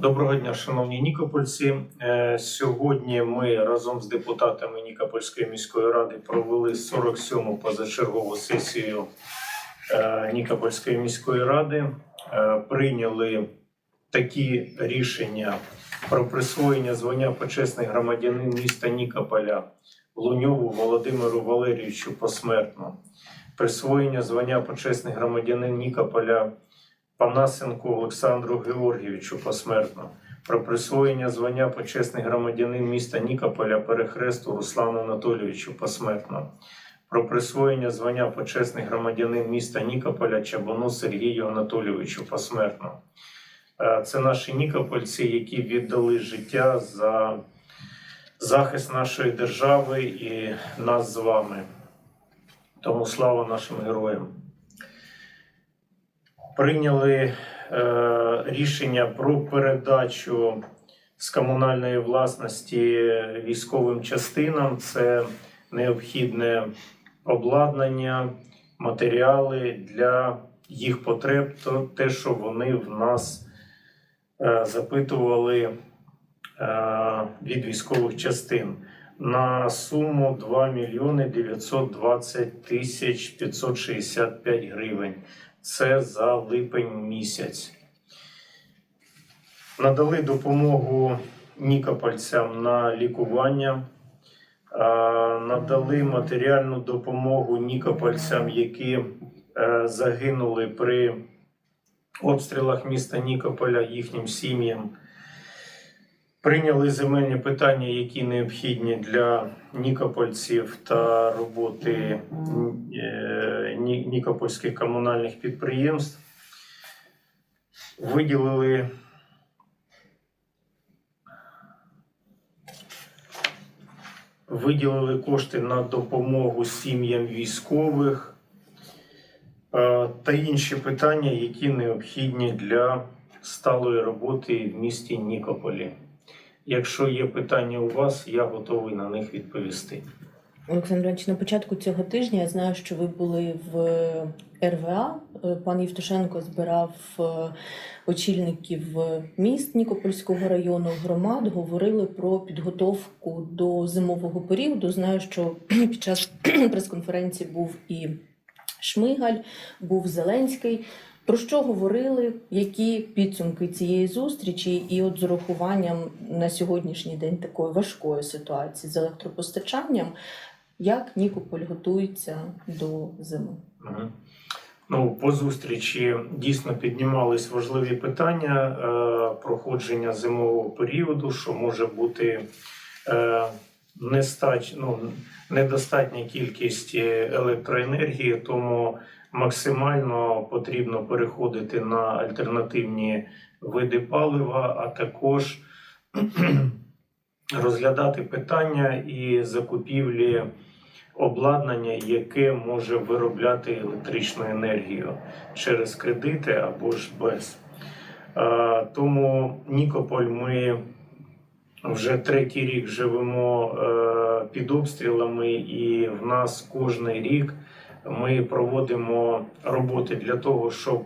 Доброго дня, шановні нікопольці. Е, Сьогодні ми разом з депутатами Нікопольської міської ради провели 47-му позачергову сесію е, Нікопольської міської ради. Е, Прийняли такі рішення про присвоєння звання почесний громадянин міста Нікополя Луньову Володимиру Валерійовичу посмертно. Присвоєння звання почесний громадянин Нікополя Панасенку Олександру Георгійовичу посмертно про присвоєння звання почесний громадянин міста Нікополя Перехресту Руслану Анатолійовичу посмертно про присвоєння звання почесний громадянин міста Нікополя Чабану Сергію Анатолійовичу посмертно. Е, Це наші нікопольці, які віддали життя за захист нашої держави і нас з вами. Тому слава нашим героям прийняли е, рішення про передачу з комунальної власності військовим частинам. Це необхідне обладнання, матеріали для їх потреб, то те, що вони в нас е, запитували е, від військових частин. На суму 2 мільйони 920 тисяч 565 гривень. Це за липень місяць. Надали допомогу нікопольцям на лікування, надали матеріальну допомогу нікопольцям, які е, загинули при обстрілах міста Нікополя, їхнім сім'ям. Прийняли земельні питання, які необхідні для нікопольців та роботи е, нікопольських комунальних підприємств. Виділили виділили кошти на допомогу сім'ям військових е, та інші питання, які необхідні для сталої роботи в місті Нікополі. Якщо є питання у вас, я готовий на них відповісти. Олександр Іванович, на початку цього тижня я знаю, що ви були в РВА. Е, Пан Євтушенко збирав е, очільників міст Нікопольського району громад, говорили про підготовку до зимового періоду. Знаю, що під час прес-конференції був і Шмигаль, був Зеленський. Про що говорили, які підсумки цієї зустрічі, і от з урахуванням на сьогоднішній день такої важкої ситуації з електропостачанням, як Нікополь готується до зими? Ну, по зустрічі дійсно піднімались важливі питання е, проходження зимового періоду, що може бути е, нестач, ну, недостатня кількість е, електроенергії, тому максимально потрібно переходити на альтернативні види палива, а також розглядати питання і закупівлі обладнання, яке може виробляти електричну енергію через кредити або ж без. Тому Нікополь ми вже третій рік живемо е, під обстрілами, і в нас кожний рік ми проводимо роботи для того, щоб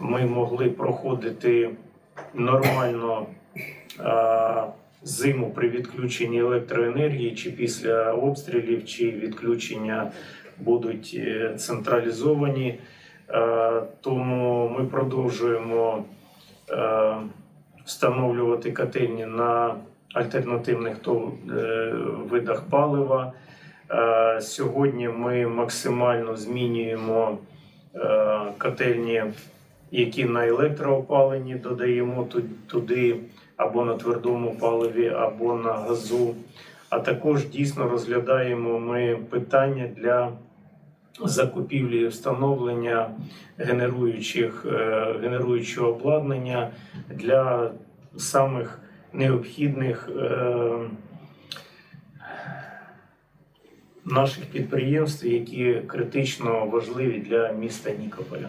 ми могли проходити нормально е, зиму при відключенні електроенергії, чи після обстрілів, чи відключення будуть е, централізовані. Е, Тому ми продовжуємо е, встановлювати котельні на альтернативних е, видах палива. Е, Сьогодні ми максимально змінюємо е, котельні, які на електроопаленні додаємо туди або на твердому паливі, або на газу. А також дійсно розглядаємо ми питання для закупівлі і встановлення генеруючих, е, генеруючого обладнання для самих необхідних е, наших підприємств, які критично важливі для міста Нікополя.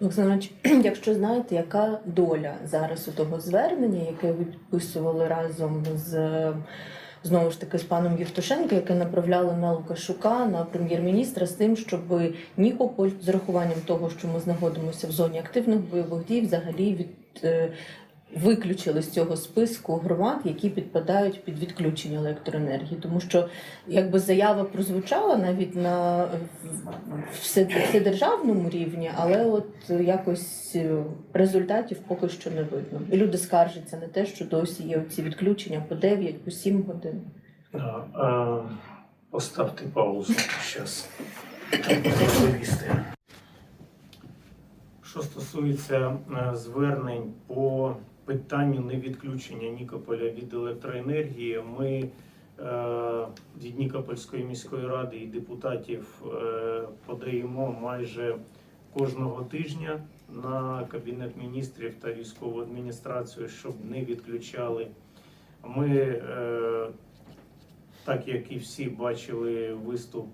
Олександр якщо знаєте, яка доля зараз у того звернення, яке ви підписували разом з знову ж таки з паном Євтушенко, яке направляли на Лукашука, на прем'єр-міністра, з тим, щоб Нікополь з урахуванням того, що ми знаходимося в зоні активних бойових дій, взагалі від е, виключили з цього списку громад, які підпадають під відключення електроенергії, тому що якби заява прозвучала навіть на вседержавному рівні, але от якось е, результатів поки що не видно. І люди скаржаться на те, що досі є ці відключення по 9, по 7 годин. Поставте паузу зараз. Що стосується е, звернень по питанню невідключення Нікополя від електроенергії, ми е, від Нікопольської міської ради і депутатів е, подаємо майже кожного тижня на Кабінет міністрів та військову адміністрацію, щоб не відключали. Ми е, так як і всі бачили виступ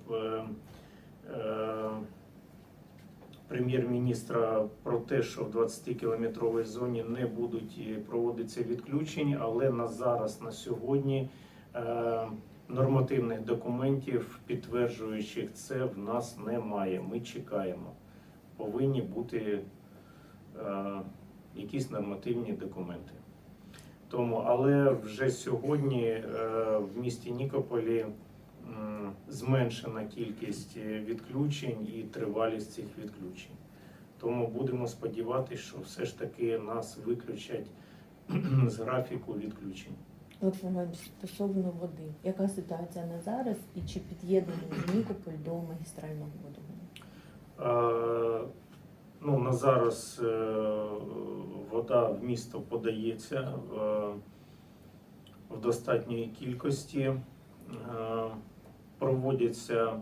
прем'єр-міністра про те, що в 20-кілометровій зоні не будуть е, проводитися відключення, але на зараз, на сьогодні, е, нормативних документів, підтверджуючих це, в нас немає. Ми чекаємо. Повинні бути е, якісь нормативні документи. Тому, але вже сьогодні в місті Нікополі зменшена кількість е, відключень і тривалість цих відключень. Тому будемо сподіватися, що все ж таки нас виключать з графіку відключень. Іванович, стосовно води, яка ситуація на зараз і чи під'єднаний Нікополь до магістрального водогону? Ну, на зараз е, вода в місто подається е, в достатньої кількості. Проводяться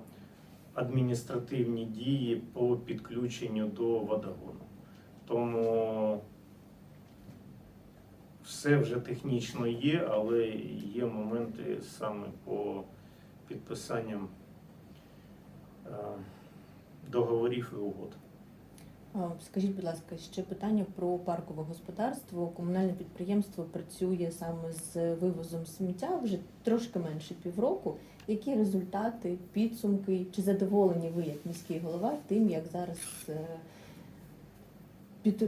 адміністративні дії по підключенню до водогону. Тому все вже технічно є, але є моменти саме по підписанням е, договорів і угод. Скажіть, будь ласка, ще питання про паркове господарство. Комунальне підприємство працює саме з вивозом сміття вже трошки менше півроку. Які результати, підсумки? Чи задоволені ви як міський голова тим, як зараз е, під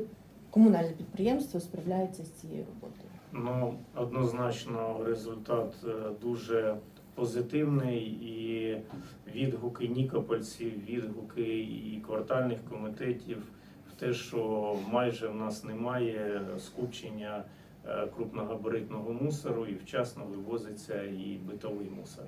комунальне підприємство справляється з цією роботою? Ну, однозначно, результат е, дуже позитивний і відгуки нікопольців, відгуки і квартальних комітетів в те, що майже в нас немає скупчення е, крупногабаритного мусору і вчасно вивозиться і битовий мусор.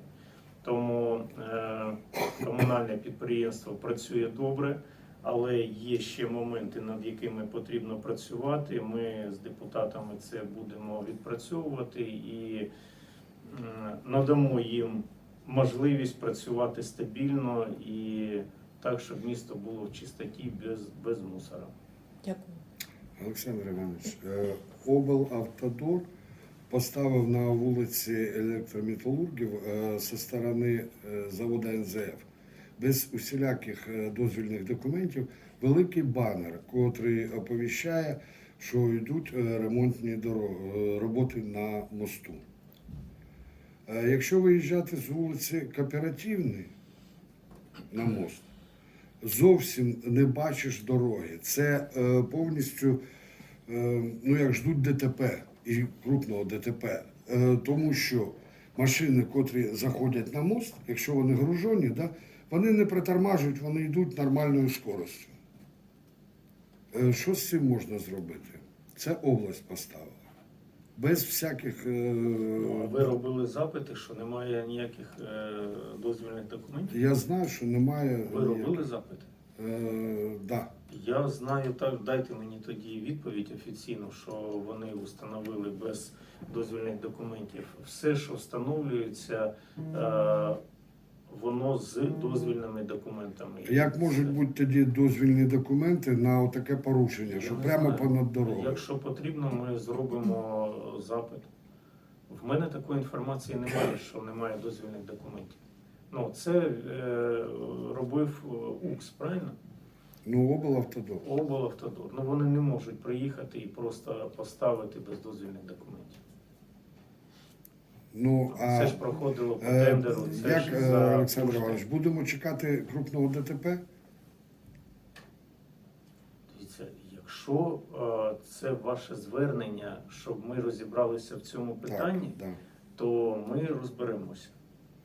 Тому е, комунальне підприємство працює добре, але є ще моменти, над якими потрібно працювати. Ми з депутатами це будемо відпрацьовувати і надамо їм можливість працювати стабільно і так, щоб місто було в чистоті без, без мусора. Дякую. Олександр Іванович, е, облавтодор поставив на вулиці електрометалургів е, зі сторони е, заводу НЗФ без усіляких е, дозвільних документів великий банер, котрий оповіщає, що йдуть е, ремонтні дороги, е, роботи на мосту. Якщо виїжджати з вулиці Кооперативної на мост, зовсім не бачиш дороги. Це е, повністю, е, ну як ждуть ДТП і крупного ДТП. Е, тому що машини, котрі заходять на мост, якщо вони гружені, да, вони не притормажують, вони йдуть нормальною скоростю. Е, що з цим можна зробити? Це область поставила. Без всяких. е, Ну, ви робили запити, що немає ніяких е, дозвільних документів? Я знаю, що немає. Ви робили запити? Е, да. Я знаю так, дайте мені тоді відповідь офіційну, що вони встановили без дозвільних документів. Все, що встановлюється, е, воно з дозвільними документами. Як можуть бути тоді дозвільні документи на таке порушення, Я що не прямо знаю. понад дорогою? Якщо потрібно, ми зробимо запит. В мене такої інформації немає, що немає дозвільних документів. Ну, це е, робив е, УКС, правильно? Ну, облавтодор. Облавтодор. Ну вони не можуть приїхати і просто поставити без дозвільних документів. Ну, а Це ж проходило по е, тендеру. Це як, ж е, за Олександр кошти. Іванович, будемо чекати крупного ДТП? Дивіться, якщо е, це ваше звернення, щоб ми розібралися в цьому питанні, Так, да. то ми розберемося.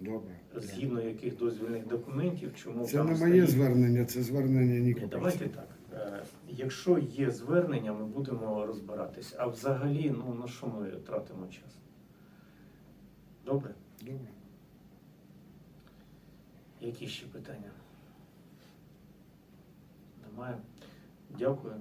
Добре. Згідно яких дозвільних документів, чому Це там не моє звернення, це звернення Ні, Нікопольця. Давайте так. Якщо є звернення, ми будемо розбиратись. А взагалі, ну на що ми тратимо час? Добре? Добре. Які ще питання? Немає. Дякую.